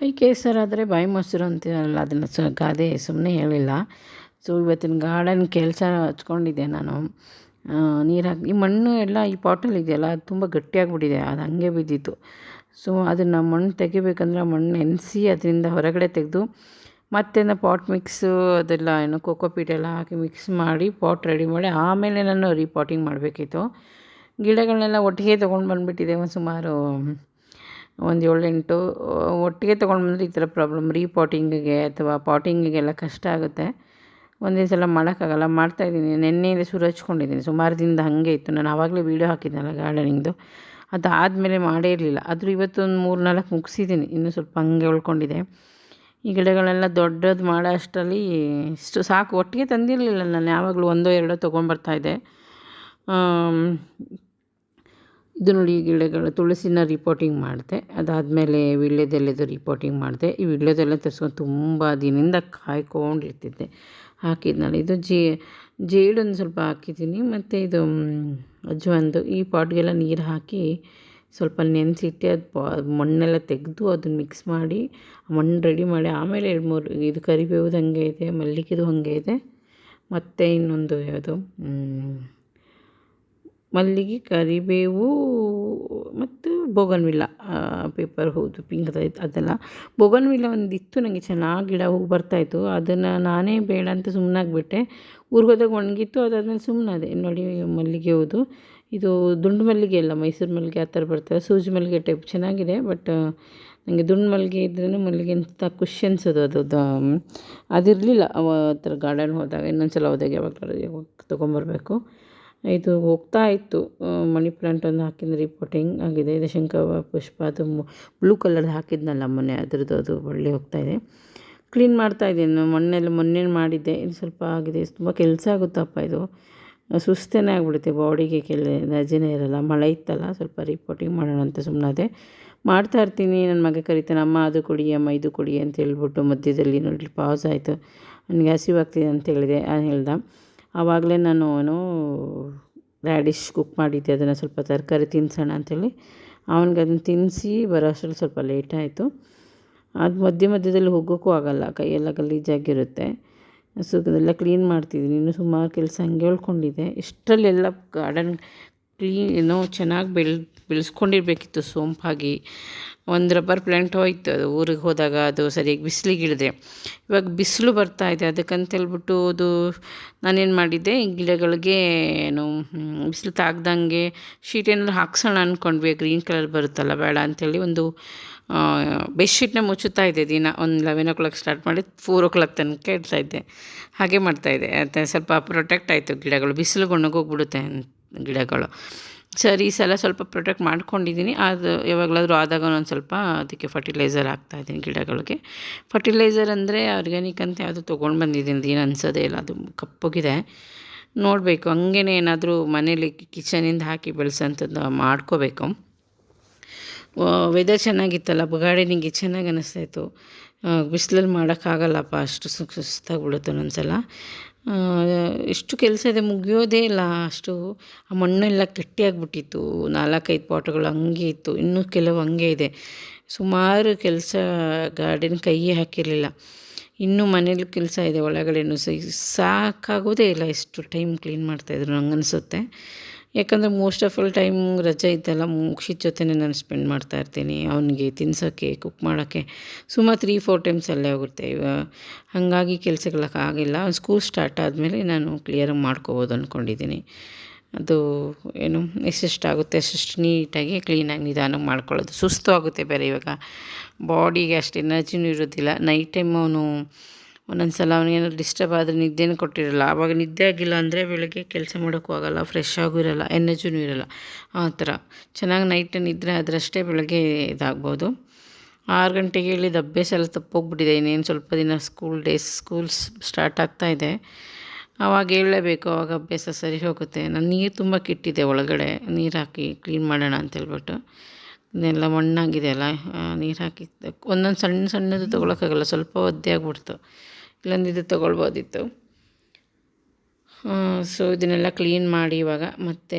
ಕೈ ಕೇಸರಾದರೆ ಬಾಯಿ ಮೊಸರು ಅಂತೀರಲ್ಲ ಅದನ್ನು ಸ ಗಾದೆ ಸುಮ್ಮನೆ ಹೇಳಿಲ್ಲ. ಸೊ ಇವತ್ತಿನ ಗಾರ್ಡನ್ ಕೆಲಸ ಹಚ್ಕೊಂಡಿದ್ದೆ ನಾನು. ನೀರು ಹಾಕಿ ಈ ಮಣ್ಣು ಎಲ್ಲ ಈ ಪಾಟಲ್ಲಿ ಇದೆಯಲ್ಲ, ಅದು ತುಂಬ ಗಟ್ಟಿಯಾಗಿಬಿಟ್ಟಿದೆ, ಅದು ಹಾಗೆ ಬಿದ್ದಿತ್ತು. ಸೊ ಅದನ್ನು ಮಣ್ಣು ತೆಗಿಬೇಕಂದ್ರೆ ಮಣ್ಣು ನೆನೆಸಿ ಅದರಿಂದ ಹೊರಗಡೆ ತೆಗೆದು ಮತ್ತೆ ಪಾಟ್ ಮಿಕ್ಸು ಅದೆಲ್ಲ ಏನು ಕೋಕೋಪೀಟ್ ಎಲ್ಲ ಹಾಕಿ ಮಿಕ್ಸ್ ಮಾಡಿ ಪಾಟ್ ರೆಡಿ ಮಾಡಿ ಆಮೇಲೆ ನಾನು ರೀಪಾಟಿಂಗ್ ಮಾಡಬೇಕಿತ್ತು. ಗಿಡಗಳನ್ನೆಲ್ಲ ಒಟ್ಟಿಗೆ ತೊಗೊಂಡು ಬಂದುಬಿಟ್ಟಿದೆ ಒಂದು ಸುಮಾರು ಒಂದು ಏಳೆಂಟು ಒಟ್ಟಿಗೆ ತೊಗೊಂಡು ಬಂದರೆ ಈ ಥರ ಪ್ರಾಬ್ಲಮ್ ರೀಪಾಟಿಂಗಿಗೆ ಅಥವಾ ಪಾಟಿಂಗಿಗೆಲ್ಲ ಕಷ್ಟ ಆಗುತ್ತೆ. ಒಂದೇ ಸಲ ಮಾಡೋಕ್ಕಾಗಲ್ಲ. ಮಾಡ್ತಾಯಿದ್ದೀನಿ ನೆನ್ನೆಯಿಂದ ಶುರು ಹಚ್ಕೊಂಡಿದ್ದೀನಿ. ಸುಮಾರು ದಿನದ ಹಾಗೆ ಇತ್ತು. ನಾನು ಆವಾಗಲೇ ವೀಡಿಯೋ ಹಾಕಿದ್ದೆನಲ್ಲ ಗಾರ್ಡನಿಂಗ್ದು ಅದು ಆದಮೇಲೆ ಮಾಡೇ ಇರಲಿಲ್ಲ. ಆದರೂ ಇವತ್ತೊಂದು ಮೂರು ನಾಲ್ಕು ಮುಗಿಸಿದ್ದೀನಿ. ಇನ್ನೂ ಸ್ವಲ್ಪ ಹಂಗೆ ಉಳ್ಕೊಂಡಿದೆ. ಈ ಗಿಡಗಳೆಲ್ಲ ದೊಡ್ಡದು ಮಾಡೋ ಅಷ್ಟರಲ್ಲಿ ಇಷ್ಟು ಸಾಕು. ಒಟ್ಟಿಗೆ ತಂದಿರಲಿಲ್ಲ ನಾನು. ಯಾವಾಗಲೂ ಒಂದೋ ಎರಡೋ ತೊಗೊಂಬರ್ತಾಯಿದ್ದೆ ಇದು ನೋಡಿ ಈ ಗಿಡಗಳು, ತುಳಸಿನ ರಿಪೋರ್ಟಿಂಗ್ ಮಾಡಿದೆ. ಅದಾದಮೇಲೆ ವೀಳ್ಯದೆಲೆದು ರಿಪೋರ್ಟಿಂಗ್ ಮಾಡಿದೆ. ಈ ವೀಳ್ಯದೆಲೆ ತರಿಸ್ಕೊಂಡು ತುಂಬ ದಿನದಿಂದ ಕಾಯ್ಕೊಂಡಿರ್ತಿದ್ದೆ ಹಾಕಿದ್ನಲ್ಲ, ಇದು ಜೇಡೊಂದು ಸ್ವಲ್ಪ ಹಾಕಿದ್ದೀನಿ. ಮತ್ತು ಇದು ಅಜ್ವಂದು, ಈ ಪಾಟ್ಗೆಲ್ಲ ನೀರು ಹಾಕಿ ಸ್ವಲ್ಪ ನೆನೆಸಿಟ್ಟು ಅದು ಮಣ್ಣೆಲ್ಲ ತೆಗೆದು ಅದನ್ನ ಮಿಕ್ಸ್ ಮಾಡಿ, ಮಣ್ಣು ರೆಡಿ ಮಾಡಿ, ಆಮೇಲೆ ಎರಡು ಮೂರು, ಇದು ಕರಿಬೇವ್ದು ಹಾಗೆ ಇದೆ, ಮಲ್ಲಿಗೆದು ಹಾಗೆ ಇದೆ. ಮತ್ತು ಇನ್ನೊಂದು ಯಾವುದು ಮಲ್ಲಿಗೆ, ಕರಿಬೇವು ಮತ್ತು ಬೋಗನ್ವಿಲ್ಲ ಪೇಪರ್ ಹೌದು ಪಿಂಕ್ ಅದೆಲ್ಲ. ಬೋಗನ್ವಿಲ್ಲ ಒಂದು ಇತ್ತು ನನಗೆ ಚೆನ್ನಾಗಿ ಗಿಡ ಹೂ ಬರ್ತಾಯಿತ್ತು ಅದನ್ನು ನಾನೇ ಬೇಡ ಅಂತ ಸುಮ್ಮನಾಗ್ಬಿಟ್ಟೆ ಊರಿಗೆ ಹೋದಾಗ ಒಣಗಿತ್ತು, ಅದಾದಮೇಲೆ ಸುಮ್ಮನಾದೆ ನೋಡಿ, ಮಲ್ಲಿಗೆ ಹೌದು. ಇದು ದುಂಡು ಮಲ್ಲಿಗೆ ಅಲ್ಲ, ಮೈಸೂರು ಮಲ್ಲಿಗೆ ಆ ಥರ ಬರ್ತವೆ. ಸೂಜಿ ಮಲ್ಲಿಗೆ ಟೈಪ್ ಚೆನ್ನಾಗಿದೆ, ಬಟ್ ನನಗೆ ದುಂಡು ಮಲ್ಲಿಗೆ ಇದ್ರೂ ಮಲ್ಲಿಗೆ ಅಂತ ಖುಷಿ ಅನ್ಸೋದು ಅದು. ಅದಿರಲಿಲ್ಲ. ಆ ಥರ ಗಾರ್ಡನ್ ಹೋದಾಗ ಇನ್ನೊಂದು ಸಲ ಹೋದಾಗ ಯಾವಾಗ ತೊಗೊಂಬರ್ಬೇಕು. ಇದು ಹೋಗ್ತಾ ಇತ್ತು. ಮನಿ ಪ್ಲಾಂಟ್ ಒಂದು ಹಾಕಿದ್ದು ರಿಪೋರ್ಟಿಂಗ್ ಆಗಿದೆ? ಇದು ಶಂಖ ಪುಷ್ಪ, ಅದು ಬ್ಲೂ ಕಲರ್ದು ಹಾಕಿದ್ನಲ್ಲ ಮೊನ್ನೆ, ಅದರದ್ದು ಅದು ಒಳ್ಳೆ ಹೋಗ್ತಾ ಇದೆ. ಕ್ಲೀನ್ ಮಾಡ್ತಾ ಇದ್ದೀನಿ ಮೊನ್ನೆ ಮಾಡಿದ್ದೆ ಇದು ಸ್ವಲ್ಪ ಆಗಿದೆ. ತುಂಬ ಕೆಲಸ ಆಗುತ್ತಪ್ಪ ಇದು. ಸುಸ್ತೇನೆ ಆಗಿಬಿಡುತ್ತೆ, ಬಾಡಿಗೆ ಕೆಲ, ರಜೆನೇ ಇರಲ್ಲ, ಮಳೆ ಇತ್ತಲ್ಲ, ಸ್ವಲ್ಪ ರಿಪೋರ್ಟಿಂಗ್ ಮಾಡೋಣ ಅಂತ ಸುಮ್ಮನಾದೆ ಮಾಡ್ತಾ ಇರ್ತೀನಿ ನನ್ನ ಮಗ ಕರಿತಾನೆ, ಅಮ್ಮ, ಅದು ಕೊಡಿ, ಅಮ್ಮ, ಇದು ಕೊಡಿ ಅಂತ ಹೇಳ್ಬಿಟ್ಟು ಮಧ್ಯದಲ್ಲಿ ನೋಡಿ ಪಾಸ್ ಆಯಿತು. ನನಗೆ ಹಸಿವಾಗ್ತಿದೆ ಅಂತ ಹೇಳಿದೆ ಹೇಳ್ದೆ. ಆವಾಗಲೇ ನಾನು ಏನು ರ್ಯಾಡಿಶ್ ಕುಕ್ ಮಾಡಿದ್ದೆ, ಅದನ್ನು ಸ್ವಲ್ಪ ತರಕಾರಿ ತಿನ್ನಿಸೋಣ ಅಂಥೇಳಿ ಅವನಿಗೆ ಅದನ್ನು ತಿನ್ನಿಸಿ ಬರೋ ಅಷ್ಟರಲ್ಲಿ ಸ್ವಲ್ಪ ಲೇಟ್ ಆಯಿತು. ಅದು ಮಧ್ಯ ಮಧ್ಯದಲ್ಲಿ ಹೋಗೋಕ್ಕೂ ಆಗೋಲ್ಲ, ಕೈಯೆಲ್ಲ ಗಲೀಜಾಗಿರುತ್ತೆ. ಸೊ ಕ್ಲೀನ್ ಮಾಡ್ತಿದ್ದೀನಿ. ಇನ್ನೂ ಸುಮಾರು ಕೆಲಸ ಹಂಗೆ ಉಳ್ಕೊಂಡಿದೆ ಇಷ್ಟರಲ್ಲೆಲ್ಲ ಗಾರ್ಡನ್ ಕ್ಲೀನ್ ಏನೋ ಚೆನ್ನಾಗಿ ಬೆಳೆ ಬೆಳೆಸ್ಕೊಂಡಿರ್ಬೇಕಿತ್ತು ಸೋಂಪಾಗಿ. ಒಂದು ರಬ್ಬರ್ ಪ್ಲ್ಯಾಂಟ್ ಹೋಯ್ತು ಅದು ಊರಿಗೆ ಹೋದಾಗ ಅದು ಸರಿಯಾಗಿ ಬಿಸಿಲಿಗಿಳಿದೆ ಇವಾಗ ಬಿಸಿಲು ಬರ್ತಾ ಇದೆ, ಅದಕ್ಕಂತ ಹೇಳ್ಬಿಟ್ಟು ಅದು ನಾನೇನು ಮಾಡಿದ್ದೆ, ಈ ಗಿಡಗಳಿಗೆ ಏನು ಬಿಸಿಲು ತಾಗ್ದಂಗೆ ಶೀಟ್ ಏನಾದ್ರು ಹಾಕ್ಸೋಣ ಅಂದ್ಕೊಂಡ್ವಿ ಗ್ರೀನ್ ಕಲರ್ ಬರುತ್ತಲ್ಲ ಬೇಡ ಅಂಥೇಳಿ ಒಂದು ಬೆಡ್ಶೀಟ್ನ ಮುಚ್ಚುತ್ತಾ ಇದೆ ದಿನ. ಒಂದು ಲೆವೆನ್ ಓ ಕ್ಲಾಕ್ ಸ್ಟಾರ್ಟ್ ಮಾಡಿ ಫೋರ್ ಓ ಕ್ಲಾಕ್ ತನಕ ಇಡ್ತಾಯಿದ್ದೆ ಹಾಗೆ ಮಾಡ್ತಾಯಿದ್ದೆ ಅಂತ ಸ್ವಲ್ಪ ಪ್ರೊಟೆಕ್ಟ್ ಆಯಿತು ಗಿಡಗಳು ಬಿಸಿಲುಗೊಂಡೋಗಿ ಹೋಗ್ಬಿಡುತ್ತೆ ಗಿಡಗಳು. ಸರಿ, ಈ ಸಲ ಸ್ವಲ್ಪ ಪ್ರೊಟೆಕ್ಟ್ ಮಾಡ್ಕೊಂಡಿದ್ದೀನಿ. ಅದು ಯಾವಾಗಲಾದರೂ ಆದಾಗ ಒಂದು ಸ್ವಲ್ಪ ಅದಕ್ಕೆ ಫರ್ಟಿಲೈಸರ್ ಹಾಕ್ತಾಯಿದ್ದೀನಿ ಗಿಡಗಳಿಗೆ. ಫರ್ಟಿಲೈಸರ್ ಅಂದರೆ ಆರ್ಗ್ಯಾನಿಕ್ ಅಂತ ಯಾವುದು ತೊಗೊಂಡು ಬಂದಿದ್ದೀನಿ. ಏನು ಅನ್ಸೋದೇ ಇಲ್ಲ, ಅದು ಕಪ್ಪಗಿದೆ. ನೋಡಬೇಕು ಹಂಗೇ ಏನಾದರೂ ಮನೇಲಿ ಕಿಚನಿಂದ ಹಾಕಿ ಬೆಳೆಸೋಂಥದ್ದು ಮಾಡ್ಕೋಬೇಕು. ವೆದರ್ ಚೆನ್ನಾಗಿತ್ತಲ್ಲ ಗಾರ್ಡನಿಂಗ್ ಚೆನ್ನಾಗಿ ಅನ್ನಿಸ್ತಾಯಿತ್ತು ಬಿಸಿಲಲ್ಲಿ ಮಾಡೋಕ್ಕಾಗಲ್ಲಪ್ಪ, ಅಷ್ಟು ಸುಸ್ತಾಗ್ಬಿಡುತ್ತೆ ಒಂದೊಂದು ಸಲ ಎಷ್ಟು ಕೆಲಸ ಇದೆ ಮುಗಿಯೋದೇ ಇಲ್ಲ. ಅಷ್ಟು ಆ ಮಣ್ಣೆಲ್ಲ ಗಟ್ಟಿಯಾಗಿಬಿಟ್ಟಿತ್ತು. ನಾಲ್ಕೈದು ಪಾಟ್ಗಳು ಹಂಗೆ ಇತ್ತು. ಇನ್ನೂ ಕೆಲವು ಹಂಗೆ ಇದೆ. ಸುಮಾರು ಕೆಲಸ ಗಾರ್ಡನ್ ಕೈಯೇ ಹಾಕಿರಲಿಲ್ಲ. ಇನ್ನೂ ಮನೇಲಿ ಕೆಲಸ ಇದೆ ಒಳಗಡೆನೂ. ಸಾಕಾಗೋದೇ ಇಲ್ಲ. ಎಷ್ಟು ಟೈಮ್ ಕ್ಲೀನ್ ಮಾಡ್ತಾಯಿದ್ರು ಅನಿಸುತ್ತೆ ಯಾಕಂದರೆ ಮೋಸ್ಟ್ ಆಫ್ ಆಲ್ ಟೈಮ್ ರಜೆ ಇದ್ದಲ್ಲ ಮುಗಿಸಿದ ಜೊತೆನೇ ನಾನು ಸ್ಪೆಂಡ್ ಮಾಡ್ತಾ ಇರ್ತೀನಿ. ಅವನಿಗೆ ತಿನ್ಸೋಕ್ಕೆ ಕುಕ್ ಮಾಡೋಕ್ಕೆ ಸುಮಾರು ತ್ರೀ ಫೋರ್ ಟೈಮ್ಸ್ ಅಲ್ಲೇ ಹೋಗುತ್ತೆ. ಹಾಗಾಗಿ ಆಗಿಲ್ಲ. ಸ್ಕೂಲ್ ಸ್ಟಾರ್ಟ್ ಆದಮೇಲೆ ನಾನು ಕ್ಲಿಯರಾಗಿ ಮಾಡ್ಕೋಬೋದು ಅಂದ್ಕೊಂಡಿದ್ದೀನಿ ಅದು ಏನು ಎಷ್ಟೆಷ್ಟಾಗುತ್ತೆ ಅಷ್ಟು ನೀಟಾಗಿ ಕ್ಲೀನಾಗಿ ನಿಧಾನಕ್ಕೆ ಮಾಡ್ಕೊಳ್ಳೋದು. ಸುಸ್ತು ಆಗುತ್ತೆ ಬೇರೆ ಇವಾಗ. ಬಾಡಿಗೆ ಅಷ್ಟು ಎನರ್ಜಿನೂ ಇರೋದಿಲ್ಲ. ನೈಟ್ ಟೈಮ್ ಅವನು ಒಂದೊಂದು ಸಲ ಅವನಿಗೇನಾದ್ರು ಡಿಸ್ಟರ್ಬ್ ಆದರೆ ನಿದ್ದೆನೂ ಕೊಟ್ಟಿರಲ್ಲ. ಆವಾಗ ನಿದ್ದೆ ಆಗಿಲ್ಲ ಅಂದರೆ ಬೆಳಗ್ಗೆ ಕೆಲಸ ಮಾಡೋಕ್ಕೂ ಆಗೋಲ್ಲ ಫ್ರೆಶ್ ಆಗೂ ಇರೋಲ್ಲ, ಎನರ್ಜಿನೂ ಇರೋಲ್ಲ. ಆ ಥರ. ಚೆನ್ನಾಗಿ ನೈಟ್ ನಿದ್ರೆ ಅದರಷ್ಟೇ ಬೆಳಗ್ಗೆ ಇದಾಗ್ಬೋದು. ಆರು ಗಂಟೆಗೆ ಹೇಳಿದ ಅಭ್ಯಾಸ ಎಲ್ಲ ತಪ್ಪೋಗ್ಬಿಟ್ಟಿದೆ. ಇನ್ನೇನು ಸ್ವಲ್ಪ ದಿನ ಸ್ಕೂಲ್ ಡೇಸ್ ಸ್ಕೂಲ್ಸ್ ಸ್ಟಾರ್ಟ್ ಆಗ್ತಾ ಇದೆ. ಆವಾಗ ಹೇಳಲೇಬೇಕು ಆವಾಗ ಅಭ್ಯಾಸ ಸರಿ ಹೋಗುತ್ತೆ. ನಾನು ನೀರು ತುಂಬ ಕಿಟ್ಟಿದೆ ಒಳಗಡೆ. ನೀರು ಹಾಕಿ ಕ್ಲೀನ್ ಮಾಡೋಣ ಅಂತೇಳ್ಬಿಟ್ಟು ಇದೆಲ್ಲ ಮಣ್ಣಾಗಿದೆ ಅಲ್ಲ ನೀರು ಹಾಕಿ ಒಂದೊಂದು ಸಣ್ಣ ಸಣ್ಣದು ತೊಗೊಳಕ್ಕಾಗಲ್ಲ, ಸ್ವಲ್ಪ ಒದ್ದೆ ಆಗ್ಬಿಡ್ತು. ಇಲ್ಲೊಂದು ತೊಗೊಳ್ಬೋದಿತ್ತು. ಸೊ ಇದನ್ನೆಲ್ಲ ಕ್ಲೀನ್ ಮಾಡಿ ಇವಾಗ. ಮತ್ತು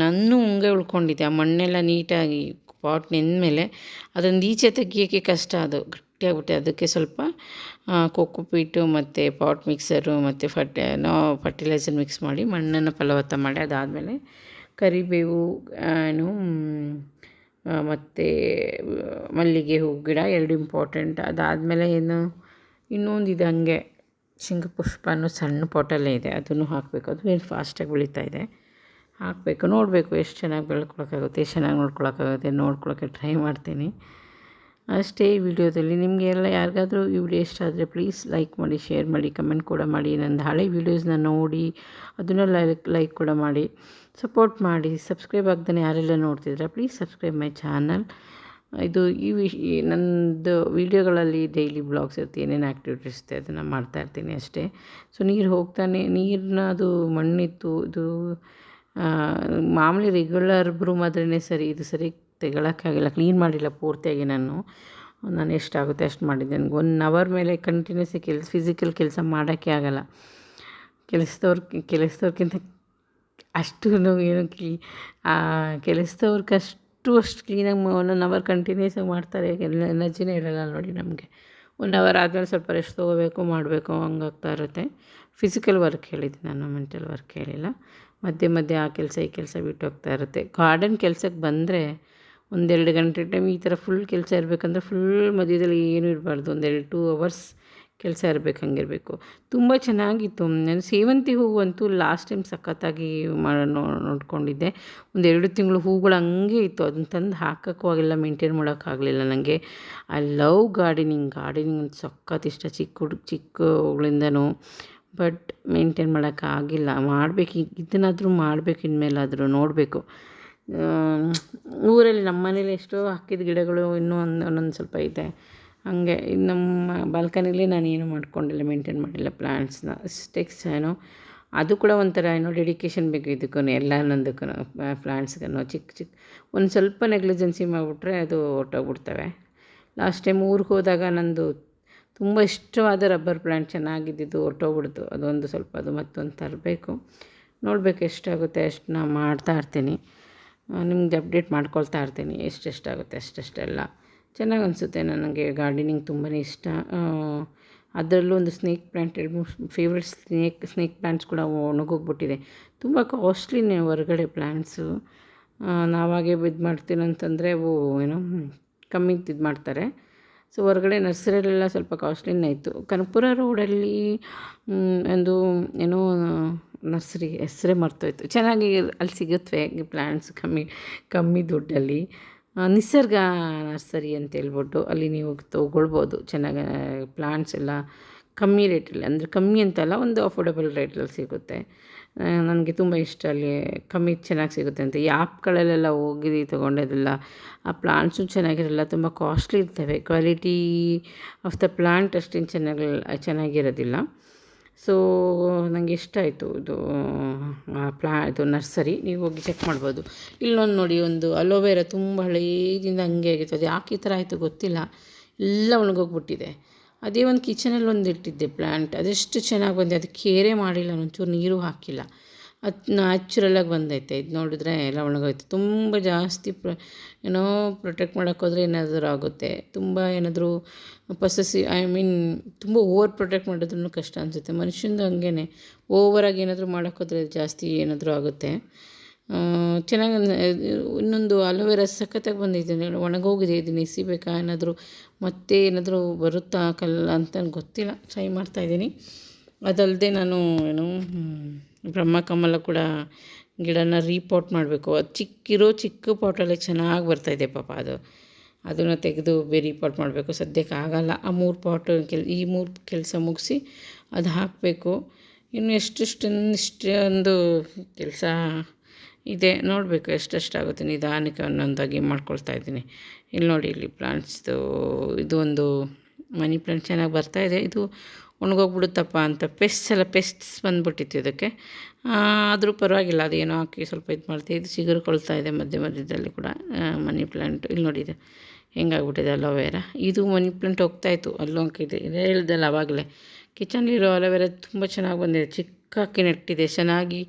ನನ್ನ ಹಂಗೆ ಉಳ್ಕೊಂಡಿದ್ದೆ ಆ ಮಣ್ಣೆಲ್ಲ ನೀಟಾಗಿ ಪಾಟ್ ನೆಂದಮೇಲೆ ಅದೊಂದು ಈಚೆ ತೆಗಿಯೋಕ್ಕೆ ಕಷ್ಟ ಅದು. ಗಟ್ಟಿಯಾಗ್ಬಿಟ್ಟೆ. ಅದಕ್ಕೆ ಸ್ವಲ್ಪ ಕೋಕೋಪೀಟು ಮತ್ತು ಪಾಟ್ ಮಿಕ್ಸರು ಮತ್ತು ಫರ್ಟಿ, ನೋ ಫರ್ಟಿಲೈಸರ್ ಮಿಕ್ಸ್ ಮಾಡಿ ಮಣ್ಣನ್ನು ಫಲವತ್ತ ಮಾಡಿ. ಅದಾದಮೇಲೆ ಕರಿಬೇವು ಏನು ಮತ್ತು ಮಲ್ಲಿಗೆ ಹೂ, ಗಿಡ ಎರಡು ಇಂಪಾರ್ಟೆಂಟ್ ಅದಾದಮೇಲೆ ಏನು ಇನ್ನೊಂದು ಇದೆ ಹಂಗೆ. ಶಂಖಪುಷ್ಪ ಅನ್ನೋ ಸಣ್ಣ ಪಾಟಲ್ಲೇ ಇದೆ. ಅದನ್ನು ಹಾಕಬೇಕು. ಅದು ಏನು ಫಾಸ್ಟಾಗಿ ಬೆಳೀತಾ ಇದೆ. ಹಾಕಬೇಕು. ನೋಡಬೇಕು ಎಷ್ಟು ಚೆನ್ನಾಗಿ ಬೆಳ್ಕೊಳಕ್ಕಾಗುತ್ತೆ, ಎಷ್ಟು ಚೆನ್ನಾಗಿ ನೋಡ್ಕೊಳಕ್ಕಾಗುತ್ತೆ. ನೋಡ್ಕೊಳಕ್ಕೆ ಟ್ರೈ ಮಾಡ್ತೀನಿ. ಅಷ್ಟೇ ಈ ವಿಡಿಯೋದಲ್ಲಿ ನಿಮಗೆ ಎಲ್ಲ ಯಾರಿಗಾದರೂ ಈ ವಿಡಿಯೋ ಇಷ್ಟ ಆದರೆ ಪ್ಲೀಸ್ ಲೈಕ್ ಮಾಡಿ, ಶೇರ್ ಮಾಡಿ, ಕಮೆಂಟ್ ಕೂಡ ಮಾಡಿ. ನಂದು ಹಳೆ ವೀಡಿಯೋಸ್ನ ನೋಡಿ, ಅದನ್ನು ಲೈಕ್ ಲೈಕ್ ಕೂಡ ಮಾಡಿ. ಸಪೋರ್ಟ್ ಮಾಡಿ. ಸಬ್ಸ್ಕ್ರೈಬ್ ಆಗ್ದೇ ಯಾರೆಲ್ಲ ನೋಡ್ತಿದ್ರೆ ಪ್ಲೀಸ್ ಸಬ್ಸ್ಕ್ರೈಬ್ ಮೈ ಚಾನಲ್. ಇದು ಈ ಈ ನನ್ನದು ವೀಡಿಯೋಗಳಲ್ಲಿ ಡೈಲಿ ಬ್ಲಾಗ್ಸ್ ಇರುತ್ತೆ, ಏನೇನು ಆ್ಯಕ್ಟಿವಿಟೀಸ್ ಇರುತ್ತೆ ಅದನ್ನು ಮಾಡ್ತಾ ಇರ್ತೀನಿ ಅಷ್ಟೇ. ಸೊ ನೀರು ಹೋಗ್ತಾನೆ ನೀರನ್ನ ಅದು ಮಣ್ಣಿತ್ತು, ಇದು ಮಾಮೂಲಿ ರೆಗ್ಯುಲರ್ ಬ್ರೂಮ್ ಆದ್ರೇ ಸರಿ, ಇದು ಸರಿ ತೆಗೊಳಕ್ಕಾಗಿಲ್ಲ ಕ್ಲೀನ್ ಮಾಡಿಲ್ಲ ಪೂರ್ತಿಯಾಗಿ ನಾನು. ನಾನು ಎಷ್ಟಾಗುತ್ತೆ ಅಷ್ಟು ಮಾಡಿದ್ದೆ. ನನಗೆ ಒನ್ ಅವರ್ ಮೇಲೆ ಕಂಟಿನ್ಯೂಸ್ ಕೆಲಸ ಫಿಸಿಕಲ್ ಕೆಲಸ ಮಾಡೋಕ್ಕೆ ಆಗೋಲ್ಲ. ಕೆಲಸದವ್ರ ಕೆಲಸದವ್ರಿಗಿಂತ ಅಷ್ಟು ಏನು ಕ್ಲೀ ಕೆಲಸದವ್ರಿಗೆ ಅಷ್ಟು ಅಷ್ಟು ಕ್ಲೀನಾಗಿ ಒನ್ ಅವರ್ ಕಂಟಿನ್ಯೂಸ್ ಆಗಿ ಮಾಡ್ತಾರೆ. ಎನರ್ಜಿನೇ ಇರಲ್ಲ ನೋಡಿ ನಮಗೆ. ಒನ್ ಅವರ್ ಆದಮೇಲೆ ಸ್ವಲ್ಪ ರೆಸ್ಟ್ ತೊಗೋಬೇಕು, ಮಾಡಬೇಕು ಹಂಗಾಗ್ತಾ ಇರುತ್ತೆ. ಫಿಸಿಕಲ್ ವರ್ಕ್ ಹೇಳಿದ್ದೆ ನಾನು ಮೆಂಟಲ್ ವರ್ಕ್ ಹೇಳಿಲ್ಲ. ಮಧ್ಯೆ ಮಧ್ಯೆ ಆ ಕೆಲಸ, ಈ ಕೆಲಸ ಬಿಟ್ಟು ಹೋಗ್ತಾ ಇರುತ್ತೆ. ಗಾರ್ಡನ್ ಕೆಲಸಕ್ಕೆ ಬಂದರೆ ಒಂದೆರಡು ಗಂಟೆ ಟೈಮ್ ಈ ಥರ ಫುಲ್ ಕೆಲಸ ಇರಬೇಕಂದ್ರೆ ಫುಲ್ ಮಧ್ಯದಲ್ಲಿ ಏನೂ ಇರಬಾರ್ದು. ಒಂದೆರಡು ಟೂ ಅವರ್ಸ್ ಕೆಲಸ ಇರಬೇಕು, ಹಂಗಿರಬೇಕು. ತುಂಬ ಚೆನ್ನಾಗಿತ್ತು. ನಾನು ಸೇವಂತಿ ಹೂವು ಅಂತೂ ಲಾಸ್ಟ್ ಟೈಮ್ ಸಖತ್ತಾಗಿ ಮಾಡ ನೋಡ್ಕೊಂಡಿದ್ದೆ. ಒಂದೆರಡು ತಿಂಗಳು ಹೂಗಳು ಹಂಗೆ ಇತ್ತು. ಅದನ್ನ ತಂದು ಹಾಕೋಕ್ಕೂ ಆಗಿಲ್ಲ ಮೇಂಟೈನ್ ಮಾಡೋಕ್ಕಾಗಲಿಲ್ಲ ನನಗೆ ಐ ಲವ್ ಗಾರ್ಡನಿಂಗ್ ಗಾರ್ಡನಿಂಗ್ ಅಂತ ಸಖತ್ ಇಷ್ಟ. ಚಿಕ್ಕ ಹುಡುಗ ಚಿಕ್ಕಗಳಿಂದನೂ ಬಟ್ ಮೇಂಟೈನ್ ಮಾಡೋಕ್ಕಾಗಿಲ್ಲ ಮಾಡಬೇಕು. ಇದನ್ನಾದರೂ ಮಾಡಬೇಕು ಇನ್ಮೇಲಾದರೂ, ನೋಡಬೇಕು. ಊರಲ್ಲಿ ನಮ್ಮ ಮನೇಲಿ ಎಷ್ಟೋ ಹಾಕಿದ ಗಿಡಗಳು ಇನ್ನೂ ಒಂದು, ಒಂದೊಂದು ಸ್ವಲ್ಪ ಇದೆ. ಹಾಗೆ ಇದು ನಮ್ಮ ಬಾಲ್ಕನಿಲಿ ನಾನು ಏನು ಮಾಡ್ಕೊಂಡಿಲ್ಲ ಮೇಂಟೈನ್ ಮಾಡಿಲ್ಲ ಪ್ಲ್ಯಾಂಟ್ಸ್ನ ಸ್ಟೆಕ್ಸ್ ಏನೋ, ಅದು ಕೂಡ ಒಂಥರ ಏನೋ ಡೆಡಿಕೇಶನ್ ಬೇಕು ಇದಕ್ಕೂ ಎಲ್ಲನೊಂದಕ್ಕೂ ಪ್ಲ್ಯಾಂಟ್ಸ್ಗೂ ಚಿಕ್ಕ ಚಿಕ್ಕ ಒಂದು ಸ್ವಲ್ಪ ನೆಗ್ಲಿಜೆನ್ಸಿ ಮಾಡಿಬಿಟ್ರೆ ಅದು ಹೊರ್ಟೋಗ್ಬಿಡ್ತವೆ ಲಾಸ್ಟ್ ಟೈಮ್ ಊರಿಗೆ ಹೋದಾಗ ನಂದು ತುಂಬ ಇಷ್ಟವಾದ ರಬ್ಬರ್ ಪ್ಲ್ಯಾಂಟ್ ಚೆನ್ನಾಗಿದ್ದಿದ್ದು ಹೊರ್ಟೋಗ್ಬಿಡ್ತು ಅದೊಂದು ಸ್ವಲ್ಪ ಅದು ಮತ್ತೊಂದು ತರಬೇಕು. ನೋಡಬೇಕು ಎಷ್ಟಾಗುತ್ತೆ ಅಷ್ಟು ನಾನು ಮಾಡ್ತಾ ಇರ್ತೀನಿ. ನಿಮ್ಗೆ ಅಪ್ಡೇಟ್ ಮಾಡ್ಕೊಳ್ತಾ ಇರ್ತೀನಿ. ಎಷ್ಟೆಷ್ಟಾಗುತ್ತೆ ಅಷ್ಟೆಷ್ಟೆಲ್ಲ ಚೆನ್ನಾಗಿ ಅನಿಸುತ್ತೆ ನನಗೆ ಗಾರ್ಡನಿಂಗ್ ತುಂಬಾ ಇಷ್ಟ. ಅದರಲ್ಲೂ ಒಂದು ಸ್ನೇಕ್ ಪ್ಲ್ಯಾಂಟ್ ಎರಡು ಫೇವ್ರೆಟ್ ಸ್ನೇಕ್ ಸ್ನೇಕ್ ಪ್ಲ್ಯಾಂಟ್ಸ್ ಕೂಡ ಒಣಗೋಗ್ಬಿಟ್ಟಿದೆ. ತುಂಬ ಕಾಸ್ಟ್ಲಿನೇ ಹೊರಗಡೆ ಪ್ಲ್ಯಾಂಟ್ಸು ನಾವಾಗೆ ಇದು ಮಾಡ್ತೀನಿ ಅಂತಂದರೆ ಅವು ಏನೋ ಕಮ್ಮಿ ಇದು ಮಾಡ್ತಾರೆ. ಸೊ, ಹೊರಗಡೆ ನರ್ಸರಿಯಲ್ಲೆಲ್ಲ ಸ್ವಲ್ಪ ಕಾಸ್ಟ್ಲಿನೇ ಇತ್ತು. ಕನಕಪುರ ರೋಡಲ್ಲಿ ಒಂದು ಏನೋ ನರ್ಸರಿ ಹೆಸರೇ ಮರ್ತೋಯ್ತು. ಚೆನ್ನಾಗಿ ಅಲ್ಲಿ ಸಿಗುತ್ತವೆ ಪ್ಲ್ಯಾಂಟ್ಸ್ ಕಮ್ಮಿ ಕಮ್ಮಿ ದುಡ್ಡಲ್ಲಿ. ನಿಸರ್ಗ ನರ್ಸರಿ ಅಂತ ಹೇಳ್ಬಿಟ್ಟು ಅಲ್ಲಿ ನೀವು ತೊಗೊಳ್ಬೋದು. ಚೆನ್ನಾಗಿ ಪ್ಲ್ಯಾಂಟ್ಸ್ ಎಲ್ಲ ಕಮ್ಮಿ ರೇಟಲ್ಲಿ ಅಂದರೆ ಕಮ್ಮಿ ಅಂತಲ್ಲ ಒಂದು ಅಫೋರ್ಡಬಲ್ ರೇಟಲ್ಲಿ ಸಿಗುತ್ತೆ. ನನಗೆ ತುಂಬ ಇಷ್ಟ ಅಲ್ಲಿ ಕಮ್ಮಿ ಚೆನ್ನಾಗಿ ಸಿಗುತ್ತೆ ಅಂತ. ಈ ಆ್ಯಪ್ಗಳಲ್ಲೆಲ್ಲ ಹೋಗಿ ತೊಗೊಂಡೋದೆಲ್ಲ, ಆ ಪ್ಲಾಂಟ್ಸು ಚೆನ್ನಾಗಿರಲ್ಲ, ತುಂಬ ಕಾಸ್ಟ್ಲಿ ಇರ್ತವೆ. ಕ್ವಾಲಿಟಿ ಆಫ್ ದ ಪ್ಲಾಂಟ್ ಅಷ್ಟೇನು ಚೆನ್ನಾಗಿ ಚೆನ್ನಾಗಿರೋದಿಲ್ಲ. ಸೊ ನನಗೆ ಇಷ್ಟ ಆಯಿತು ಇದು ಪ್ಲಾ, ಇದು ನರ್ಸರಿ. ನೀವು ಹೋಗಿ ಚೆಕ್ ಮಾಡ್ಬೋದು. ಇಲ್ಲೊಂದು ನೋಡಿ, ಒಂದು ಅಲೋವೆರಾ ತುಂಬ ಹಳೇದಿಂದ ಹಂಗೆ ಆಗಿತ್ತು ಅದು ಯಾಕೆ ಈ ಥರ ಆಯಿತು ಗೊತ್ತಿಲ್ಲ. ಎಲ್ಲ ಒಣಗೋಗ್ಬಿಟ್ಟಿದೆ. ಅದೇ ಒಂದು ಕಿಚನಲ್ಲಿ ಒಂದು ಇಟ್ಟಿದ್ದೆ ಪ್ಲ್ಯಾಂಟ್ ಅದೆಷ್ಟು ಚೆನ್ನಾಗಿ ಬಂದಿದೆ. ಅದಕ್ಕೆ ಕೇರೇ ಮಾಡಿಲ್ಲ, ಒಂಚೂರು ನೀರು ಹಾಕಿಲ್ಲ. ಅದು ನ್ಯಾಚುರಲಾಗಿ ಬಂದೈತೆ. ಇದು ನೋಡಿದ್ರೆ ಎಲ್ಲ ಒಣಗೋಯ್ತು. ತುಂಬ ಜಾಸ್ತಿ ಪ್ರ, ಏನೋ ಪ್ರೊಟೆಕ್ಟ್ ಮಾಡೋಕ್ಕೋದ್ರೆ ಏನಾದರೂ ಆಗುತ್ತೆ. ತುಂಬ ಏನಾದರೂ ಪಸಸಿ ಐ ಮೀನ್ ತುಂಬ ಓವರ್ ಪ್ರೊಟೆಕ್ಟ್ ಮಾಡಿದ್ರೂ ಕಷ್ಟ ಅನಿಸುತ್ತೆ. ಮನುಷ್ಯಂದು ಹಂಗೇ ಓವರಾಗಿ ಏನಾದರೂ ಮಾಡೋಕ್ಕೋದ್ರೆ ಜಾಸ್ತಿ ಏನಾದರೂ ಆಗುತ್ತೆ. ಚೆನ್ನಾಗಿ ಇನ್ನೊಂದು ಅಲೋವೆರಾ ಸಖತ್ತಾಗಿ ಬಂದಿದ್ದೀನಿ ಒಣಗೋಗಿದೆ. ಇದನ್ನು ಎಸಿಬೇಕಾ ಏನಾದರೂ ಮತ್ತೆ ಏನಾದರೂ ಬರುತ್ತಾ? ಕಲ್ಲ ಅಂತ ಗೊತ್ತಿಲ್ಲ. ಟ್ರೈ ಮಾಡ್ತಾಯಿದ್ದೀನಿ ಅದಲ್ಲದೆ ನಾನು ಏನು ಬ್ರಹ್ಮಕಮಲ ಕೂಡ ಗಿಡನ ರೀಪಾಟ್ ಮಾಡಬೇಕು. ಅದು ಚಿಕ್ಕಿರೋ ಚಿಕ್ಕ ಪಾಟಲ್ಲಿ ಚೆನ್ನಾಗಿ ಬರ್ತಾಯಿದೆ ಪಾಪ ಅದು. ಅದನ್ನು ತೆಗೆದು ಬೇರೆ ಪಾಟ್ ಮಾಡಬೇಕು. ಸದ್ಯಕ್ಕೆ ಆಗೋಲ್ಲ. ಆ ಮೂರು ಪಾಟು ಕೆಲ್, ಈ ಮೂರು ಕೆಲಸ ಮುಗಿಸಿ ಅದು ಹಾಕಬೇಕು. ಇನ್ನು ಎಷ್ಟೆಷ್ಟೊಂದಿಷ್ಟೊಂದು ಕೆಲಸ ಇದೆ ನೋಡಬೇಕು. ಎಷ್ಟೆಷ್ಟಾಗುತ್ತೆ ನಿಧಾನಕ್ಕೆ ಒಂದೊಂದಾಗಿ ಮಾಡ್ಕೊಳ್ತಾ ಇದ್ದೀನಿ. ಇಲ್ಲಿ ನೋಡಿ ಇಲ್ಲಿ ಪ್ಲಾಂಟ್ಸ್ದು ಇದು ಒಂದು ಮನಿ ಪ್ಲಾಂಟ್ ಚೆನ್ನಾಗಿ ಬರ್ತಾಯಿದೆ ಇದು ಒಣಗೋಗ್ಬಿಡುತ್ತಪ್ಪ ಅಂತ ಪೆಸ್ಟ್ಸ್ ಎಲ್ಲ ಪೆಸ್ಟ್ಸ್ ಬಂದುಬಿಟ್ಟಿತ್ತು ಇದಕ್ಕೆ. ಆದರೂ ಪರವಾಗಿಲ್ಲ ಅದೇನೋ ಹಾಕಿ ಸ್ವಲ್ಪ ಇದು ಮಾಡ್ತೀವಿ ಇದು ಚಿಗುರುಕೊಳ್ತಾ ಇದೆ ಮಧ್ಯ ಮಧ್ಯದಲ್ಲಿ ಕೂಡ. ಮನಿ ಪ್ಲ್ಯಾಂಟ್ ಇಲ್ಲಿ ನೋಡಿ ಇದು. ಹೆಂಗಾಗ್ಬಿಟ್ಟಿದೆ ಅಲೋವೆರಾ ಇದು ಮನಿ ಪ್ಲ್ಯಾಂಟ್ ಹೋಗ್ತಾಯಿತ್ತು ಅಲ್ಲೂ ಇದೆ. ಇದೇ ಹೇಳ್ದಲ್ಲ ಆವಾಗಲೇ ಕಿಚನ್ಲಿರೋ ಅಲೋವೆರಾ ತುಂಬ ಚೆನ್ನಾಗಿ ಬಂದಿದೆ. ಚಿಕ್ಕ ನೆಟ್ಟಿದೆ, ಚೆನ್ನಾಗಿ.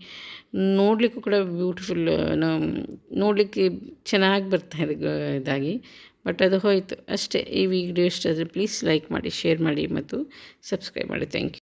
ನೋಡಲಿಕ್ಕೂ ಕೂಡ ಬ್ಯೂಟಿಫುಲ್ ನೋಡಲಿಕ್ಕೆ ಚೆನ್ನಾಗಿ ಬರ್ತಾಯಿದೆ ಇದಾಗಿ. ಬಟ್ ಅದು ಹೋಯಿತು. ಅಷ್ಟೇ ಈ ವಿಡಿಯೋ ಇಷ್ಟ ಆದರೆ ಪ್ಲೀಸ್ ಲೈಕ್ ಮಾಡಿ ಶೇರ್ ಮಾಡಿ ಮತ್ತು ಸಬ್ಸ್ಕ್ರೈಬ್ ಮಾಡಿ. Thank you